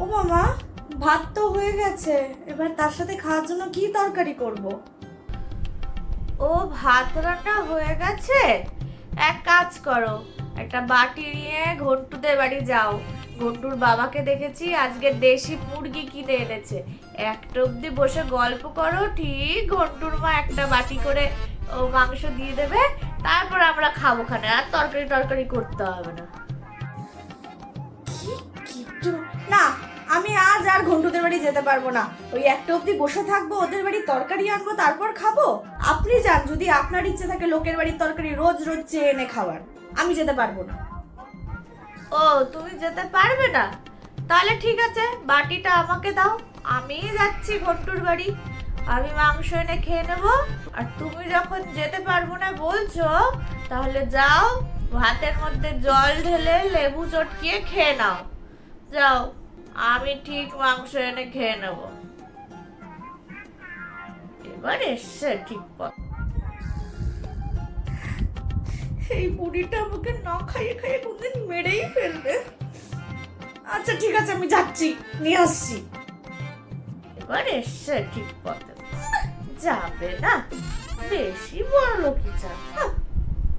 ও মামা ভাত তো হয়ে গেছে। এবার তার সাথে খাওয়ার জন্য কি তরকারি করব? ও ভাত রান্না হয়ে গেছে? এক কাজ করো একটা বাটি নিয়ে ঘন্টুদের বাড়ি যাও। ঘন্টুর বাবাকে দেখেছি আজকে দেশি মুরগি কিনে এনেছে। একটা অবধি বসে গল্প করো ঠিক ঘন্টুর মা একটা বাটি করে ও মাংস দিয়ে দেবে তারপর আমরা খাব খানে আর তরকারি তরকারি করতে হবে না। না আমি আজ আর ঘন্টুদের বাড়ি যেতে পারব না। ওই একটা অবধি বসে থাকব, ওদের বাড়ি তরকারি আনব, তারপর খাব। আপনি যান, যদি আপনার ইচ্ছে থাকে লোকের বাড়ির তরকারি রোজ রোজ চেয়ে এনে খাওয়ার। আমি যেতে পারব না। ও, তুমি যেতে পারবে না? তাহলে ঠিক আছে, বাটিটা আমাকে দাও। আমিই যাচ্ছি ঘন্টুর বাড়ি। আমি মাংস এনে খেয়ে নেব। আর তুমি যখন যেতে পারব না বলছো, তাহলে যাও, ভাতের মধ্যে জল ঢেলে লেবু চটকিয়ে খেয়ে নাও। যাও। আমি ঠিক মাংস এনে খেয়ে নেব। এবার এসছে ঠিক পথ। এই বুড়িটা আমাকে না খাইয়ে খাইয়ে কোনদিন মেরেই ফেলবে। আচ্ছা ঠিক আছে আমি যাচ্ছি। নিয়ে আসছি। এবার এসছে ঠিক পথে। যাবে না। বেশি।